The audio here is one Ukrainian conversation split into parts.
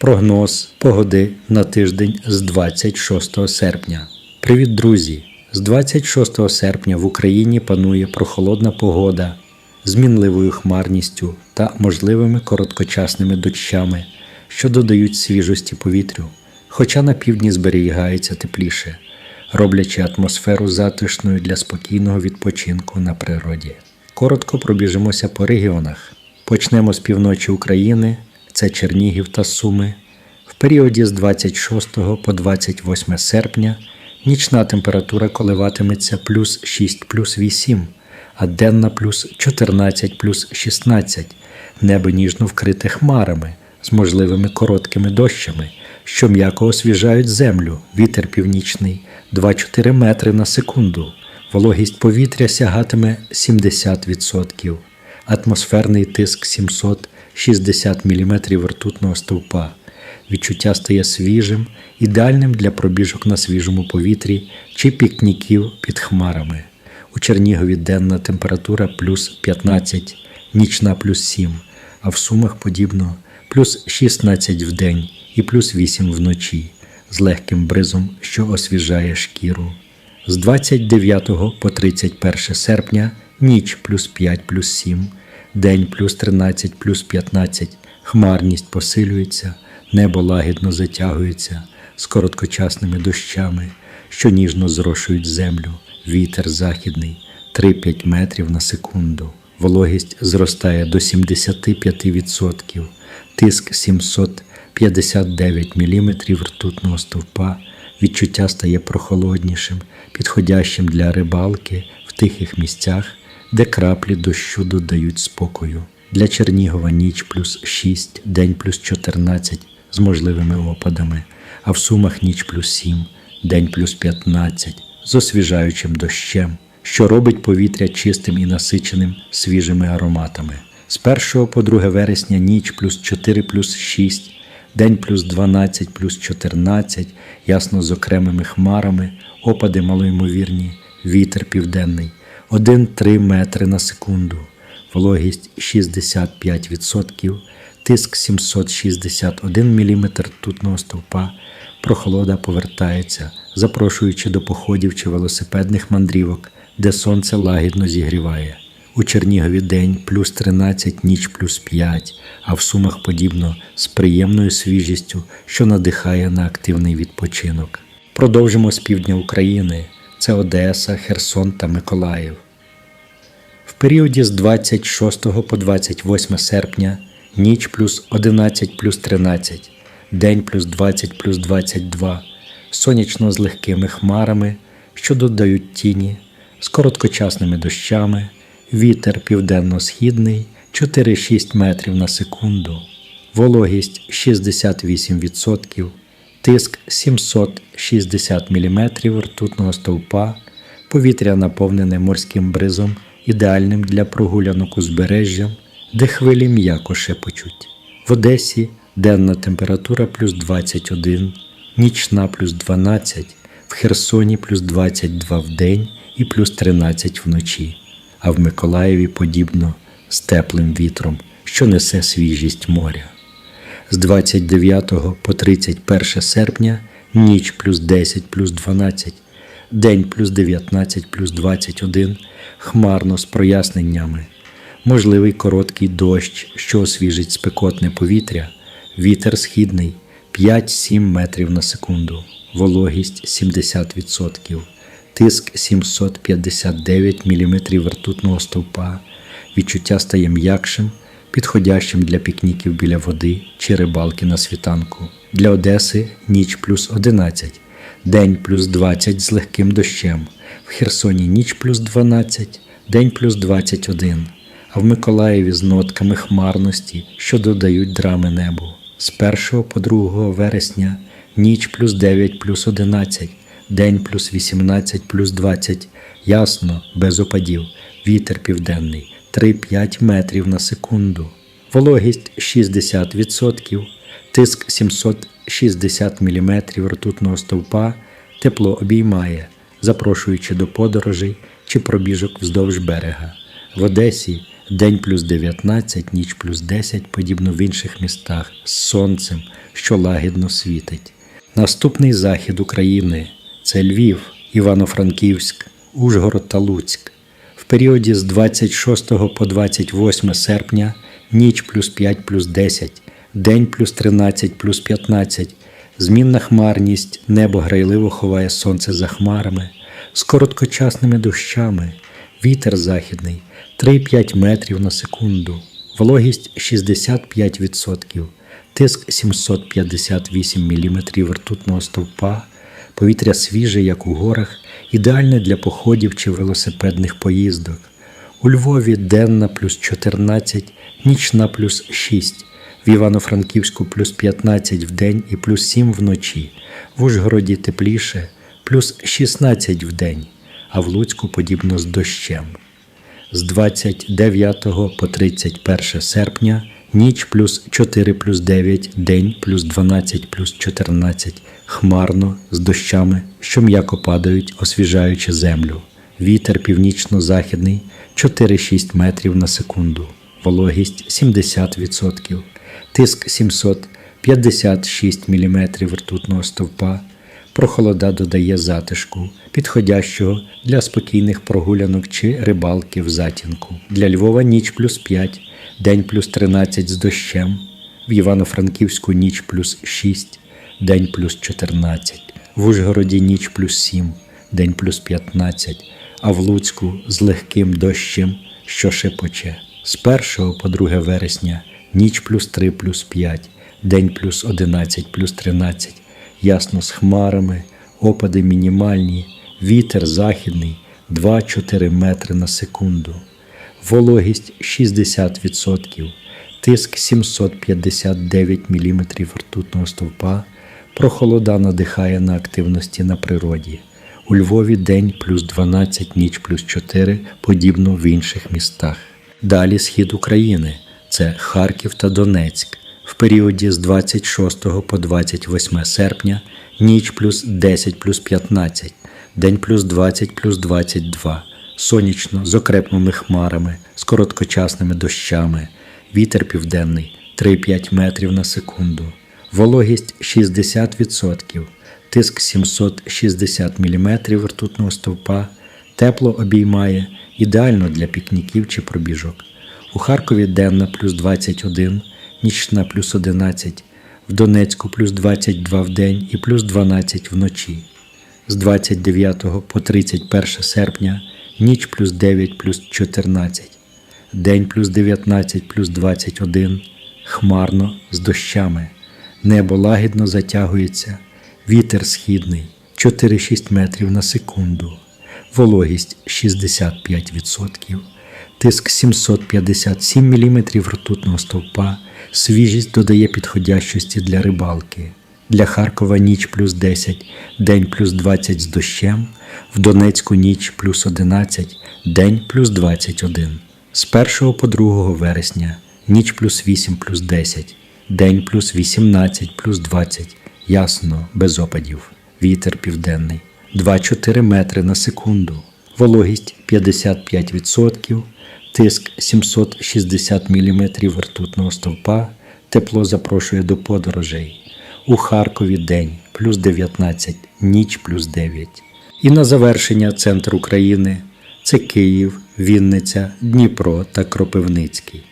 Прогноз погоди на тиждень з 26 серпня. Привіт, друзі! З 26 серпня в Україні панує прохолодна погода з мінливою хмарністю та можливими короткочасними дощами, що додають свіжості повітрю, хоча на півдні зберігається тепліше, роблячи атмосферу затишною для спокійного відпочинку на природі. Коротко пробіжимося по регіонах. Почнемо з півночі України, це Чернігів та Суми. В періоді з 26 по 28 серпня нічна температура коливатиметься плюс 6 плюс 8, а денна плюс 14 плюс 16, небо ніжно вкрите хмарами з можливими короткими дощами, що м'яко освіжають землю, вітер північний 2-4 метри на секунду, вологість повітря сягатиме 70%, атмосферний тиск 760 мм ртутного стовпа. Відчуття стає свіжим, ідеальним для пробіжок на свіжому повітрі чи пікніків під хмарами. У Чернігові денна температура плюс 15, нічна плюс 7, а в Сумах подібно плюс 16 в день і плюс 8 вночі, з легким бризом, що освіжає шкіру. З 29 по 31 серпня ніч плюс 5 плюс 7, день плюс 13 плюс 15, хмарність посилюється, небо лагідно затягується з короткочасними дощами, що ніжно зрошують землю, вітер західний 3-5 метрів на секунду. Вологість зростає до 75%, тиск 759 мм ртутного стовпа, відчуття стає прохолоднішим, підходящим для рибалки в тихих місцях, де краплі дощу додають спокою. Для Чернігова ніч плюс 6, день плюс 14 з можливими опадами, а в Сумах ніч плюс 7, день плюс 15 з освіжаючим дощем, що робить повітря чистим і насиченим свіжими ароматами. З 1 по 2 вересня ніч плюс 4 плюс 6, день плюс 12 плюс 14, ясно з окремими хмарами, опади малоймовірні, вітер південний, 1-3 метри на секунду, вологість 65%, тиск 761 мм ртутного стовпа, прохолода повертається, запрошуючи до походів чи велосипедних мандрівок, де сонце лагідно зігріває. У Чернігові день плюс 13, ніч плюс 5, а в Сумах подібно з приємною свіжістю, що надихає на активний відпочинок. Продовжимо з півдня України. Це Одеса, Херсон та Миколаїв. В періоді з 26 по 28 серпня ніч плюс 11 плюс 13, день плюс 20 плюс 22, сонячно з легкими хмарами, що додають тіні, з короткочасними дощами, вітер південно-східний 4-6 метрів на секунду, вологість 68%, тиск 760 мм ртутного стовпа, повітря наповнене морським бризом, ідеальним для прогулянок узбережжям, де хвилі м'яко шепочуть. В Одесі денна температура плюс 21, нічна плюс 12, в Херсоні плюс 22 в день і плюс 13 вночі, а в Миколаєві подібно з теплим вітром, що несе свіжість моря. З 29 по 31 серпня ніч плюс 10 плюс 12, день плюс 19 плюс 21, хмарно з проясненнями, можливий короткий дощ, що освіжить спекотне повітря, вітер східний 5-7 метрів на секунду, вологість 70%, тиск 759 мм ртутного стовпа, відчуття стає м'якшим, підходящим для пікніків біля води чи рибалки на світанку. Для Одеси ніч плюс 11, день плюс 20 з легким дощем, в Херсоні ніч плюс 12, день плюс 21, а в Миколаєві з нотками хмарності, що додають драми небу. З 1 по 2 вересня ніч плюс 9 плюс 11, день плюс 18 плюс 20, ясно, без опадів, вітер південний 3-5 метрів на секунду, вологість 60%, тиск 760 мм ртутного стовпа, тепло обіймає, запрошуючи до подорожей чи пробіжок вздовж берега. В Одесі день плюс 19, ніч плюс 10, подібно в інших містах, з сонцем, що лагідно світить. Наступний захід України це Львів, Івано-Франківськ, Ужгород та Луцьк. Періоді з 26 по 28 серпня ніч плюс 5 плюс 10, день плюс 13 плюс 15, змінна хмарність, небо грайливо ховає сонце за хмарами, з короткочасними дощами, вітер західний 3-5 метрів на секунду, вологість 65%, тиск 758 мм ртутного стовпа, повітря свіже, як у горах, ідеальне для походів чи велосипедних поїздок. У Львові денна плюс 14, нічна плюс 6, в Івано-Франківську плюс 15 в день і плюс 7 вночі, в Ужгороді тепліше, плюс 16 в день, а в Луцьку подібно з дощем. З 29 по 31 серпня ніч плюс 4 плюс 9, день плюс 12 плюс 14, хмарно з дощами, що м'яко падають, освіжаючи землю. Вітер північно-західний 4-6 метрів на секунду, вологість 70%, тиск 756 мм ртутного стовпа, прохолода додає затишку, підходящого для спокійних прогулянок чи рибалки в затінку. Для Львова ніч плюс 5, день плюс 13 з дощем, в Івано-Франківську ніч плюс 6, день плюс 14, в Ужгороді ніч плюс 7, день плюс 15, а в Луцьку з легким дощем, що шепоче. З 1 по 2 вересня ніч плюс 3 плюс 5, день плюс 11 плюс 13, ясно з хмарами, опади мінімальні, вітер західний. 2-4 метри на секунду, вологість 60%, тиск 759 мм ртутного стовпа, прохолода надихає на активності на природі. У Львові день плюс 12, ніч плюс 4, подібно в інших містах. Далі схід України це Харків та Донецьк. В періоді з 26 по 28 серпня ніч плюс 10 плюс 15, день плюс 20 плюс 22, сонячно з окрепними хмарами, з короткочасними дощами, вітер південний 3-5 метрів на секунду, вологість 60%, тиск 760 мм ртутного стовпа, тепло обіймає, ідеально для пікніків чи пробіжок. У Харкові денна плюс 21, нічна плюс 11, в Донецьку плюс 22 в день і плюс 12 вночі. З 29 по 31 серпня ніч плюс 9 плюс 14, день плюс 19 плюс 21, хмарно з дощами, небо лагідно затягується, вітер східний 4-6 метрів на секунду, вологість 65%, тиск 757 мм ртутного стовпа, свіжість додає підходящості для рибалки. Для Харкова ніч плюс 10, день плюс 20 з дощем, в Донецьку ніч плюс 11, день плюс 21. З 1 по 2 вересня ніч плюс 8 плюс 10, день плюс 18 плюс 20, ясно, без опадів, вітер південний, 2-4 метри на секунду, вологість 55%, тиск 760 мм ртутного стовпа, тепло запрошує до подорожей. У Харкові день плюс 19, ніч плюс 9. І на завершення центр України це Київ, Вінниця, Дніпро та Кропивницький.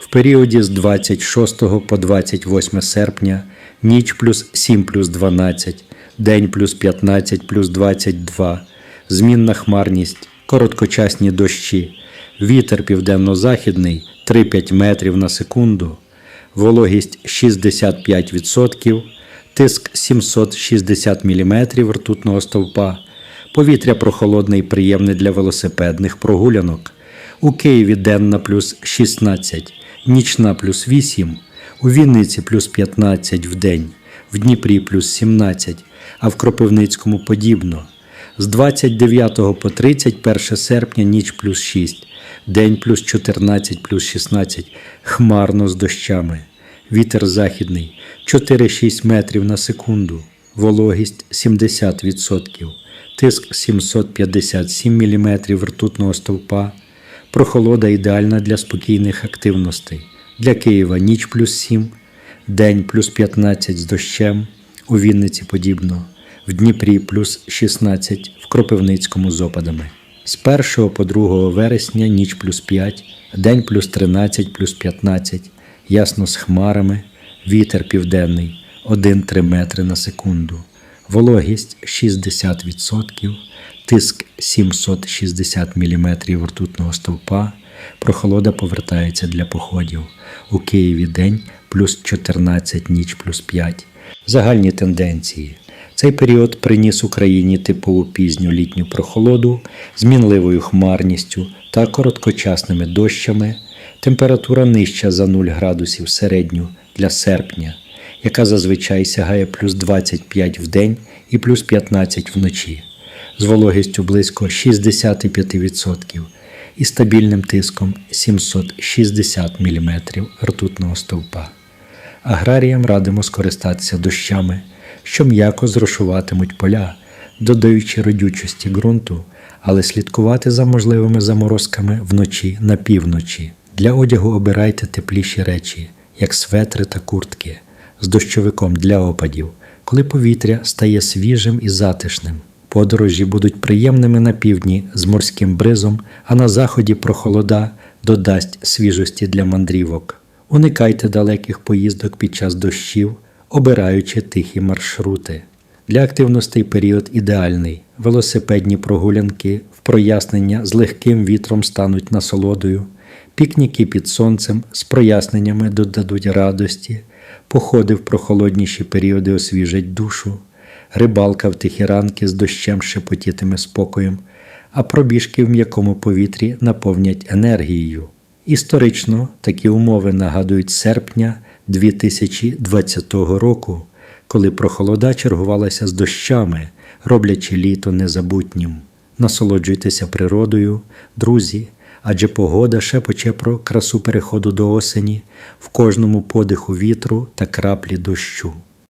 В періоді з 26 по 28 серпня ніч плюс 7 плюс 12, день плюс 15 плюс 22, змінна хмарність, короткочасні дощі, вітер південно-західний 3-5 метрів на секунду, вологість 65%, тиск 760 мм ртутного стовпа, повітря прохолодне і приємне для велосипедних прогулянок. У Києві денна плюс 16, нічна плюс 8, у Вінниці плюс 15 в день, в Дніпрі плюс 17, а в Кропивницькому подібно. З 29 по 31 серпня ніч плюс 6, день плюс 14 плюс 16, хмарно з дощами. Вітер західний 4-6 метрів на секунду, вологість 70%, тиск 757 мм ртутного стовпа, Прохолода ідеальна для спокійних активностей. Для Києва ніч плюс 7, день плюс 15 з дощем, у Вінниці подібно, в Дніпрі плюс 16, в Кропивницькому з опадами. З 1 по 2 вересня ніч плюс 5, день плюс 13 плюс 15, ясно з хмарами, вітер південний. 1-3 метри на секунду, вологість 60%, тиск 760 мм ртутного стовпа, прохолода повертається для походів. У Києві день плюс 14, ніч плюс 5. Загальні тенденції. Цей період приніс Україні типову пізню літню прохолоду з мінливою хмарністю та короткочасними дощами. Температура нижча за 0 градусів середню для серпня, яка зазвичай сягає плюс 25 в день і плюс 15 вночі, з вологістю близько 65% і стабільним тиском 760 мм ртутного стовпа. Аграріям радимо скористатися дощами, що м'яко зрошуватимуть поля, додаючи родючості ґрунту, але слідкувати за можливими заморозками вночі на півночі. Для одягу обирайте тепліші речі, як светри та куртки, з дощовиком для опадів, коли повітря стає свіжим і затишним. Подорожі будуть приємними на півдні з морським бризом, а на заході прохолода додасть свіжості для мандрівок. Уникайте далеких поїздок під час дощів, обираючи тихі маршрути. Для активностей період ідеальний. Велосипедні прогулянки в прояснення з легким вітром стануть насолодою, пікніки під сонцем з проясненнями додадуть радості, походи в прохолодніші періоди освіжать душу, рибалка в тихі ранки з дощем шепотітиме спокоєм, а пробіжки в м'якому повітрі наповнять енергією. Історично такі умови нагадують серпня 2020 року, коли прохолода чергувалася з дощами, роблячи літо незабутнім. Насолоджуйтеся природою, друзі, адже погода шепоче про красу переходу до осені в кожному подиху вітру та краплі дощу.